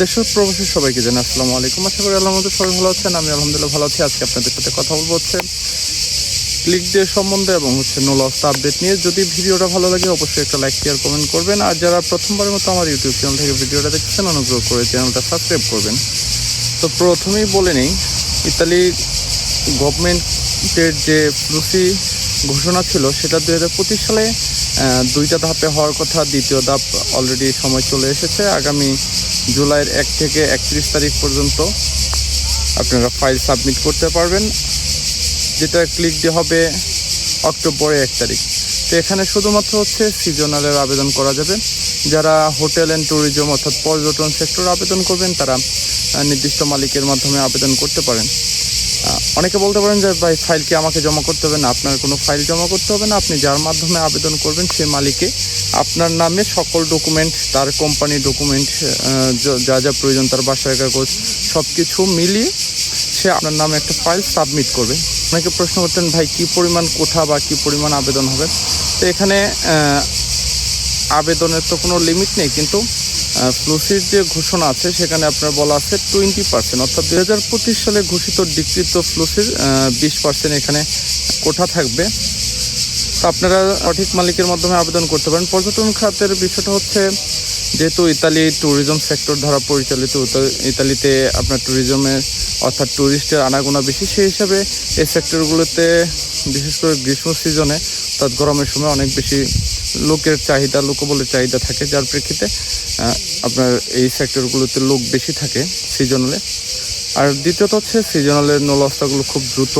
দেশের প্রবাসী সবাইকে জানাই আসসালামু আলাইকুম। আশা করি আল্লাহ মধ্যে সবাই ভালো আছেন। আমি আলহামদুলিল্লাহ ভালো আছি। আজকে আপনাদের সাথে কথা বলব হচ্ছে ক্লিক ডে সম্বন্ধে এবং হচ্ছে নো লস আপডেট নিয়ে। যদি ভিডিওটা ভালো লাগে, অবশ্যই একটা লাইক শেয়ার কমেন্ট করবেন। আর যারা প্রথমবারের মতো আমার ইউটিউব চ্যানেল থেকে ভিডিওটা দেখছেন, অনুগ্রহ করে চ্যানেলটা সাবস্ক্রাইব করবেন। তো প্রথমেই বলে নিই, ইতালি গভর্নমেন্টের যে ফ্লুসি ঘোষণা ছিল, সেটা দুই হাজার পঁচিশ সালে দুইটা ধাপে হওয়ার কথা। দ্বিতীয় ধাপ অলরেডি সময় চলে এসেছে। আগামী জুলাইয়ের এক থেকে একত্রিশ তারিখ পর্যন্ত আপনারা ফাইল সাবমিট করতে পারবেন। যেটা ক্লিক দিয়ে হবে অক্টোবরের এক তারিখ। তো এখানে শুধুমাত্র হচ্ছে সিজনালের আবেদন করা যাবে। যারা হোটেল অ্যান্ড ট্যুরিজম অর্থাৎ পর্যটন সেক্টর আবেদন করবেন, তারা নির্দিষ্ট মালিকের মাধ্যমে আবেদন করতে পারেন। অনেকে বলতে পারেন যে, ভাই ফাইল কি আমাকে জমা করতে হবে? না, আপনার কোনো ফাইল জমা করতে হবে না। আপনি যার মাধ্যমে আবেদন করবেন সেই মালিকে আপনার নামে সকল ডকুমেন্ট তার কোম্পানি ডকুমেন্ট যা যা প্রয়োজন, তার বাসায় কাগজ সব কিছু মিলিয়ে সে আপনার নামে একটা ফাইল সাবমিট করবে। অনেকে প্রশ্ন করতেন, ভাই, কি পরিমাণ কোঠা বা কি পরিমাণ আবেদন হবে? তো এখানে আবেদনের তো কোনো লিমিট নেই, কিন্তু ফ্লুসির যে ঘোষণা আছে, সেখানে আপনার বলা আছে টোয়েন্টি পার্সেন্ট অর্থাৎ দুই হাজার পঁচিশ সালে ঘোষিত ডিকৃত ফ্লুসির বিশ পার্সেন্ট এখানে কোঠা থাকবে। তো আপনারা সঠিক মালিকের মাধ্যমে আবেদন করতে পারেন। পর্যটন খাতের বিষয়টা হচ্ছে, যেহেতু ইতালি ট্যুরিজম সেক্টর দ্বারা পরিচালিত ইতালিতে আপনার ট্যুরিজমের অর্থাৎ ট্যুরিস্টের আনাগোনা বেশি, সেই হিসাবে এই সেক্টরগুলোতে বিশেষ করে গ্রীষ্ম সিজনে অর্থাৎ গরমের সময় অনেক বেশি লোকের চাহিদা, লোকবলের চাহিদা থাকে। যার প্রেক্ষিতে আপনার এই সেক্টরগুলোতে লোক বেশি থাকে সিজনালে। আর দ্বিতীয়ত হচ্ছে সিজনালের নলস্তাগুলো খুব দ্রুত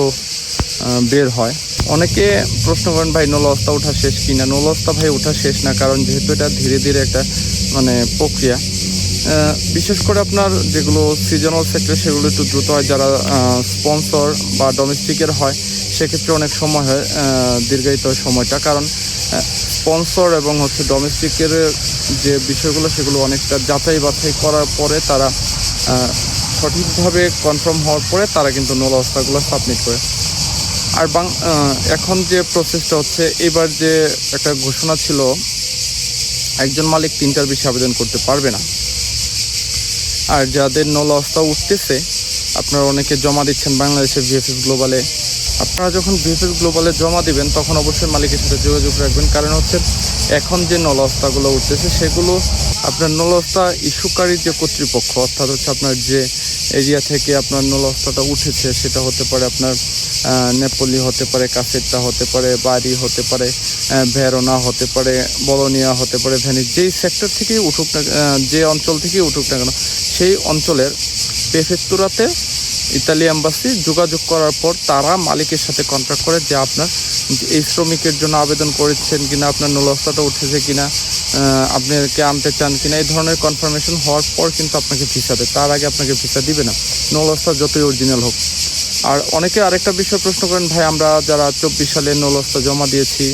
বের হয়। অনেকে প্রশ্ন করেন, ভাই নলস্তা ওঠা শেষ কিনা? নলস্তা ভাই ওঠা শেষ না, কারণ যেহেতু এটা ধীরে ধীরে একটা মানে প্রক্রিয়া। বিশেষ করে আপনার যেগুলো সিজনাল সেক্টর, সেগুলো একটু দ্রুত হয়। যারা স্পন্সর বা ডোমেস্টিকের হয়, সেক্ষেত্রে অনেক সময় হয় দীর্ঘায়িত সময়টা। কারণ স্পন্সর এবং হচ্ছে ডোমেস্টিকের যে বিষয়গুলো, সেগুলো অনেকটা যাচাই বাছাই করার পরে তারা সঠিকভাবে কনফার্ম হওয়ার পরে তারা কিন্তু নল অবস্থাগুলো সাবমিট করে। আর বাং এখন যে প্রসেসটা হচ্ছে, এবার যে একটা ঘোষণা ছিল, একজন মালিক তিনটার বেশি আবেদন করতে পারবে না। আর যাদের নল অবস্থা উঠতেছে, আপনারা অনেকে জমা দিচ্ছেন বাংলাদেশের ভিএফএস গ্লোবালে আপনারা যখন ভিএফএস গ্লোবালে জমা দিবেন, তখন অবশ্যই মালিকের সাথে যোগাযোগ রাখবেন। কারণ হচ্ছে, এখন যে নলস্তাগুলো উঠতেছে, সেগুলো আপনার নলস্তা ইস্যুকারী যে কর্তৃপক্ষ, অর্থাৎ হচ্ছে আপনার যে এরিয়া থেকে আপনার নলস্তাটা উঠেছে, সেটা হতে পারে আপনার নেপলি হতে পারে কাসেটটা হতে পারে বাড়ি হতে পারে ভেরোনা হতে পারে, বলনিয়া হতে পারে ভ্যানিস যেই সেক্টর থেকেই উঠুক না যে অঞ্চল থেকেই উঠুক না কেন, সেই অঞ্চলের প্রেফেক্তুরাতে ইতালি এম্বাসি যোগাযোগ করার পর তারা মালিকের সাথে কন্ট্যাক্ট করে যে আপনার এই শ্রমিকের জন্য আবেদন করেছেন কিনা, আপনার নলস্তাটা উঠেছে কিনা আপনাকে আনতে চান কিনা, এই ধরনের কনফার্মেশন হওয়ার পর কিন্তু আপনাকে ভিসা দেয়। তার আগে আপনাকে ভিসা দিবে না। নলস্তা যতই অরিজিনাল হোক। আর অনেকে আরেকটা বিষয় প্রশ্ন করেন, ভাই, আমরা যারা চব্বিশ সালে নলস্তা জমা দিয়েছি,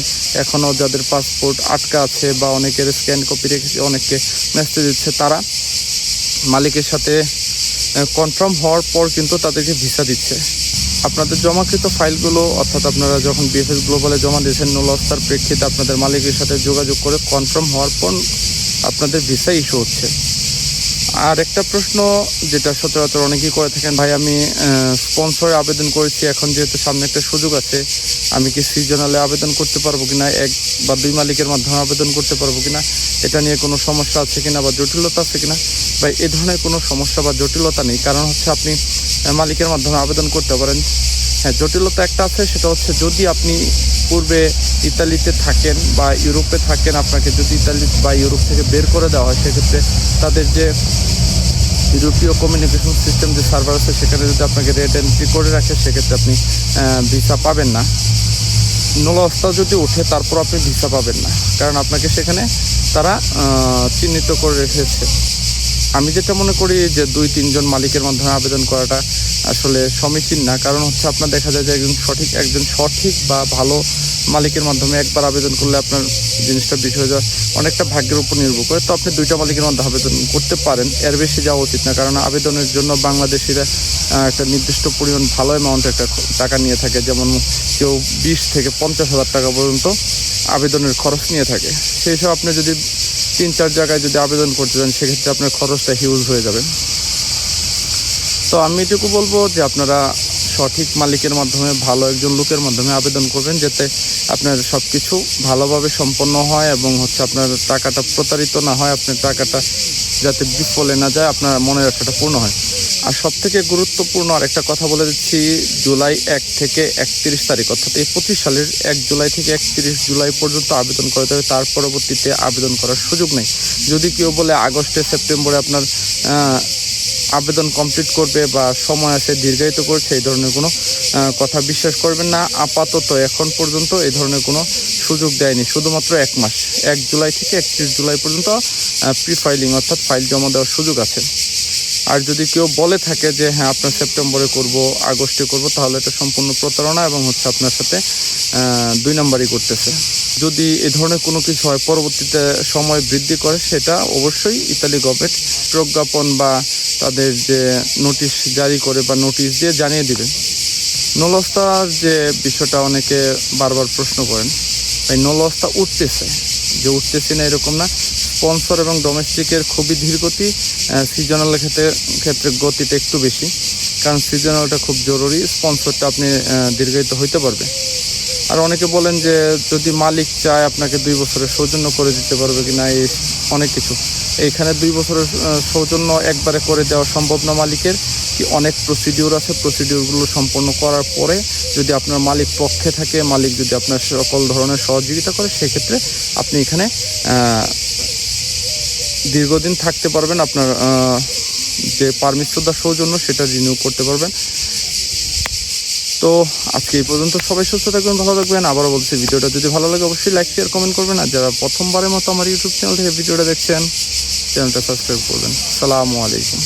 এখনও যাদের পাসপোর্ট আটকা আছে বা অনেকের স্ক্যান কপি রেখেছে, অনেককে মেসেজ দিচ্ছে, তারা মালিকের সাথে কনফার্ম হওয়ার পর কিন্তু তাদেরকে ভিসা দিচ্ছে। আপনাদের জমাকৃত ফাইলগুলো, অর্থাৎ আপনারা যখন বিএফএস গ্লোবালে জমা দিয়েছেন নলস্তার প্রেক্ষিতে আপনাদের মালিকের সাথে যোগাযোগ করে কনফার্ম হওয়ার পর আপনাদের ভিসা ইস্যু হচ্ছে। আর একটা প্রশ্ন যেটা সচরাচর অনেকেই করে থাকেন, ভাই, আমি স্পন্সরে আবেদন করেছি, এখন যেহেতু সামনে একটা সুযোগ আছে, আমি কি সিজনালে আবেদন করতে পারব কিনা, এক বা দুই মালিকের মাধ্যমে আবেদন করতে পারব কিনা, এটা নিয়ে কোনো সমস্যা আছে কিনা বা জটিলতা আছে কিনা? ভাই, এ ধরনের কোনো সমস্যা বা জটিলতা নেই, কারণ হচ্ছে আপনি মালিকের মাধ্যমে আবেদন করতে পারেন। হ্যাঁ জটিলতা একটা আছে, সেটা হচ্ছে যদি আপনি পূর্বে ইতালিতে থাকেন বা ইউরোপে থাকেন, আপনাকে যদি ইতালি বা ইউরোপ থেকে বের করে দেওয়া হয়, সেক্ষেত্রে তাদের যে ইউরোপীয় কমিউনিকেশন সিস্টেম যে সার্ভার আছে, সেখানে যদি আপনাকে রেড এন্ট্রি করে রাখে, সেক্ষেত্রে আপনি ভিসা পাবেন না। নলস্তা যদি ওঠে, তারপর আপনি ভিসা পাবেন না। কারণ আপনাকে সেখানে তারা চিহ্নিত করে রেখেছে। আমি যেটা মনে করি যে দুই, তিনজন মালিকের মাধ্যমে আবেদন করাটা আসলে সমীচীন না। কারণ হচ্ছে আপনার দেখা যায় যে একজন সঠিক একজন সঠিক বা ভালো মালিকের মাধ্যমে একবার আবেদন করলে আপনার জিনিসটা বিষয় যা অনেকটা ভাগ্যের উপর নির্ভর করে। তো আপনি দুইটা মালিকের মধ্যে আবেদন করতে পারেন, এর বেশি যাওয়া উচিত না। কারণ আবেদনের জন্য বাংলাদেশিরা একটা নির্দিষ্ট পরিমাণ ভালো অ্যামাউন্ট একটা টাকা নিয়ে থাকে। যেমন কেউ বিশ থেকে পঞ্চাশ হাজার টাকা পর্যন্ত আবেদনের খরচ নিয়ে থাকে। সেই সব আপনি যদি তিন, চার জায়গায় যদি আবেদন করতে চান সেক্ষেত্রে আপনার খরচটা হিউজ হয়ে যাবে। তো আমি এটুকু বলব যে আপনারা সঠিক মালিকের মাধ্যমে, ভালো একজন লোকের মাধ্যমে আবেদন করবেন, যাতে আপনার সব কিছু ভালোভাবে সম্পন্ন হয় এবং হচ্ছে আপনার টাকাটা প্রতারিত না হয়, আপনার টাকাটা যাতে বিফলে না যায়, আপনার মনের আশাটা পূর্ণ হয়। আর সব থেকে গুরুত্বপূর্ণ আর একটা কথা বলে দিচ্ছি, জুলাই এক থেকে একত্রিশ তারিখ, অর্থাৎ এই পঁচিশ সালের এক জুলাই থেকে একত্রিশ জুলাই পর্যন্ত আবেদন করতে হবে, তার পরবর্তীতে আবেদন করার সুযোগ নেই। যদি কেউ বলে আগস্টে, সেপ্টেম্বরে আপনার আবেদন কমপ্লিট করবে বা সময় আছে দীর্ঘায়িত করছে এই ধরনের কোনো কথা বিশ্বাস করবেন না। আপাতত এখন পর্যন্ত এই ধরনের কোনো সুযোগ দেয়নি, শুধুমাত্র এক মাস। এক জুলাই থেকে একত্রিশ জুলাই পর্যন্ত প্রি ফাইলিং অর্থাৎ ফাইল জমা দেওয়ার সুযোগ আছে। আর যদি কেউ বলে থাকে যে হ্যাঁ আপনার সেপ্টেম্বরে করব, আগস্টে করব, তাহলে এটা সম্পূর্ণ প্রতারণা এবং হচ্ছে আপনার সাথে দুই নাম্বারই করতেছে। যদি এ ধরনের কোনো কিছু হয়, পরবর্তীতে সময় বৃদ্ধি করে, সেটা অবশ্যই ইতালি গভর্নমেন্ট প্রজ্ঞাপন বা তাদের যে নোটিশ জারি করে বা নোটিশ দিয়ে জানিয়ে দিবে। নলস্তার যে বিষয়টা অনেকে বারবার প্রশ্ন করেন, এই নলস্তা উঠতেছে। যে উঠতেছে না এরকম না। স্পন্সর এবং ডোমেস্টিকের খুবই ধীর গতি সিজনাল ক্ষেত্রে ক্ষেত্রে গতিটা একটু বেশি, কারণ সিজনালটা খুব জরুরি, স্পন্সরটা আপনি দীর্ঘায়িত হইতে পারবে। আর অনেকে বলেন যে যদি মালিক চায় আপনাকে দুই বছরের সৌজন্য করে দিতে পারবে কি না এই অনেক কিছু। এইখানে দুই বছরের সৌজন্য একবারে করে দেওয়া সম্ভব না মালিকের, কি অনেক প্রসিডিউর আছে প্রসিডিউরগুলো সম্পন্ন করার পরে যদি আপনার মালিক পক্ষে থাকে, মালিক যদি আপনার সকল ধরনের সহযোগিতা করে, সেক্ষেত্রে আপনি এখানে দীর্ঘদিন থাকতে পারবেন, আপনার যে পারমিট শ্রদ্ধা সৌজন্য সেটা রিনিউ করতে পারবেন। তো আজকে এই পর্যন্ত সবাই সুস্থ থাকবেন ভালো থাকবেন। আবারও বলছি, ভিডিওটা যদি ভালো লাগে, অবশ্যই লাইক শেয়ার কমেন্ট করবেন। আর যারা প্রথমবারের মতো আমার ইউটিউব চ্যানেল থেকে ভিডিওটা দেখছেন চ্যানেলটা সাবস্ক্রাইব করবেন। সালামু আলাইকুম।